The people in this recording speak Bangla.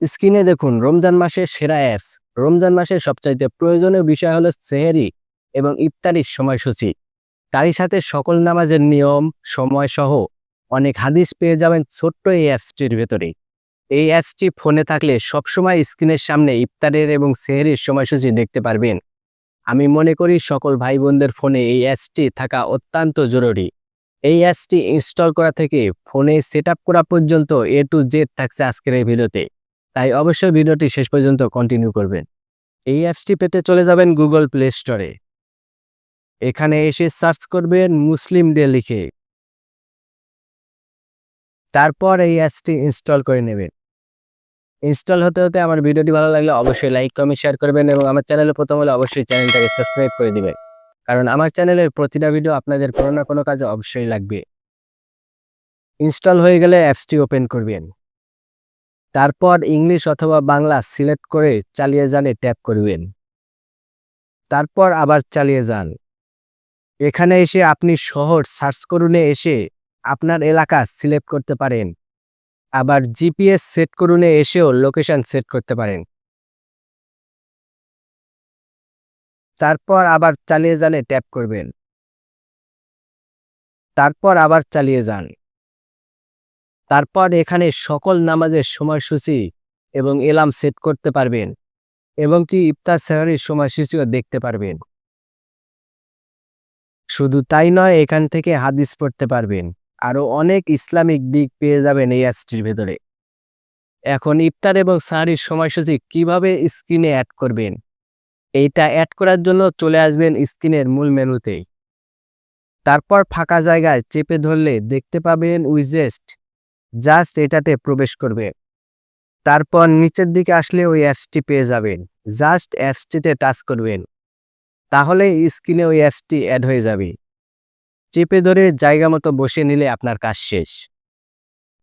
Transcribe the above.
স্ক্রিনে দেখুন, রমজান মাসের সেরা অ্যাপস। রমজান মাসের সবচাইতে প্রয়োজনীয় বিষয় হলো সেহেরি এবং ইফতারির সময়সূচি। তারই সাথে সকল নামাজের নিয়ম সময় সহ অনেক হাদিস পেয়ে যাবেন ছোট্ট এই অ্যাপসটির ভেতরে এই অ্যাপসটি ফোনে থাকলে সবসময় স্ক্রিনের সামনে ইফতারের এবং সেহেরির সময়সূচি দেখতে পারবেন। আমি মনে করি সকল ভাই বোনদের ফোনে এই অ্যাপসটি থাকা অত্যন্ত জরুরি। এই অ্যাপসটি ইনস্টল করা থেকে ফোনে সেট করা পর্যন্ত এ টু জেড থাকছে আজকের এই ভিডিওতে। তাই অবশ্যই ভিডিওটি শেষ পর্যন্ত কন্টিনিউ করবেন। এই অ্যাপসটি পেতে চলে যাবেন গুগল প্লে স্টোরে এখানে এসে সার্চ করবেন মুসলিম ডে লিখে। তারপর এই অ্যাপসটি ইনস্টল করে নেবেন। ইনস্টল হতে হতে আমার ভিডিওটি ভালো লাগলে অবশ্যই লাইক কমেন্ট শেয়ার করবেন এবং আমার চ্যানেলে প্রথম হলে অবশ্যই চ্যানেলটাকে সাবস্ক্রাইব করে দিবেন। কারণ আমার চ্যানেলের প্রতিটা ভিডিও আপনাদের কোনো না কোনো কাজে অবশ্যই লাগবে। ইনস্টল হয়ে গেলে অ্যাপসটি ওপেন করবেন। তারপর ইংলিশ অথবা বাংলা সিলেক্ট করে চালিয়ে যানে ট্যাপ করবেন। তারপর আবার চালিয়ে যান। এখানে এসে আপনি শহর সার্চ করুনে এসে আপনার এলাকা সিলেক্ট করতে পারেন। আবার জিপিএস সেট করুনে এসেও লোকেশন সেট করতে পারেন। তারপর আবার চালিয়ে যানে ট্যাপ করবেন। তারপর আবার চালিয়ে যান। তারপর এখানে সকল নামাজের সময়সূচি এবং এলাম সেট করতে পারবেন এবং কি ইফতার সেহারির সময়সূচিও দেখতে পারবেন। শুধু তাই নয়, এখান থেকে হাদিস পড়তে পারবেন। আরও অনেক ইসলামিক দিক পেয়ে যাবেন এই অ্যাপসটির ভেতরে। এখন ইফতার এবং সাহারির সময়সূচি কীভাবে স্ক্রিনে অ্যাড করবেন? এইটা অ্যাড করার জন্য চলে আসবেন স্ক্রিনের মূল মেনুতেই তারপর ফাঁকা জায়গায় চেপে ধরলে দেখতে পাবেন উইজেস্ট জাস্ট এটাতে প্রবেশ করবে। তারপর নিচের দিকে আসলে ওই অ্যাপসটি পেয়ে যাবেন। জাস্ট অ্যাপসটিতে টাচ করবেন। তাহলে স্ক্রিনে ওই অ্যাপসটি অ্যাড হয়ে যাবে। চেপে ধরে জায়গা মতো বসে নিলে আপনার কাজ শেষ।